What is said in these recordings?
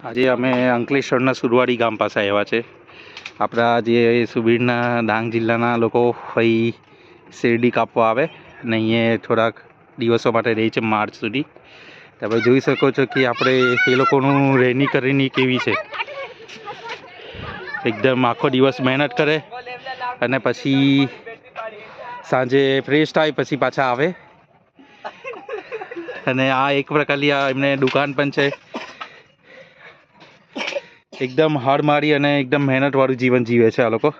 આજે અમે અંકલેશ્વરના સુરવાડી ગામ પાસે આવ્યા છે. આપણા જે સુબીરના ડાંગ જિલ્લાના લોકો અહીં શેરડી કાપવા આવે અને અહીંયા થોડાક દિવસો માટે રહે છે માર્ચ સુધી. તમે જોઈ શકો છો કે આપણે એ લોકોનું રહેણી કરેણી કેવી છે. એકદમ આખો દિવસ મહેનત કરે અને પછી સાંજે ફ્રેશ થાય પછી પાછા આવે. અને આ એક પ્રકારની આ એમને દુકાન પણ છે. એકદમ હાડ મારી અને એકદમ મહેનત વાળું જીવન જીવે છે આ લોકો.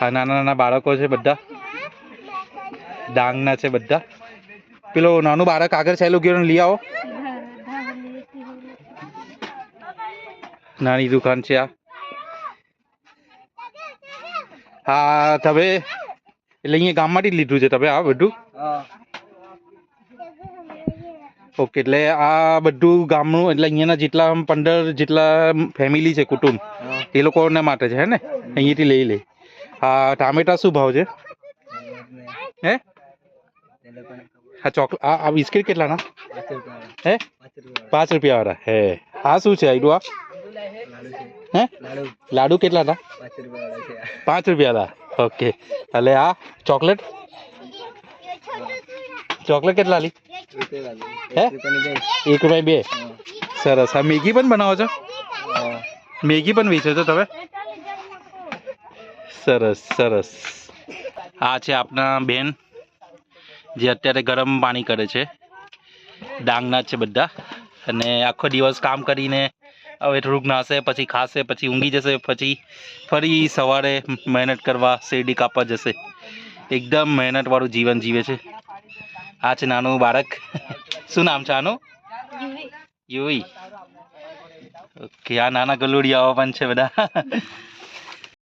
આ નાના નાના બાળકો છે બધા. ડાંગના છે બધા. પેલો નાનું બાળક આગળ સહેલું ગયો લઈ આવો. નાની દુકાન છે આ. હા, તમે એટલે અહીંયા ગામમાંથી જ લીધું છે તમે આ બધું? ઓકે એટલે આ બધું ગામનું એટલે અહીંયાના જેટલા પંદર જેટલા ફેમિલી છે કુટુંબ એ લોકોને માટે છે હે ને? અહીંયાથી લઈ લે. આ ટામેટા શું ભાવ છે? હે? હા ચોક આ આ બિસ્કિટ કેટલાના? હે? પાંચ રૂપિયા વાળા હે. આ શું છે આઈડું આ? હે? લાડુ કેટલાના? પાંચ રૂપિયાના ઓકે. એટલે આ ચોકલેટ? ચોકલેટ કેટલા લી? હે એક રૂપિયા બે. સરસ. આ મેગી પણ બનાવો છો? મેગી પણ વેચો છો તમે? સરસ સરસ. આ છે આપના બેન જે અત્યારે ગરમ પાણી કરે છે. ડાંગના છે બધા. અને આખો દિવસ કામ કરીને હવે થોડુંક નાશે પછી ખાશે પછી ઊંઘી જશે પછી ફરી સવારે મહેનત કરવા શેરડી કાપવા જશે. એકદમ મહેનતવાળું જીવન જીવે છે. આ છે નાનું બાળક શું નામ છે આનું યુવી ઓકે આ નાના ગલુડિયાઓ પણ છે બધા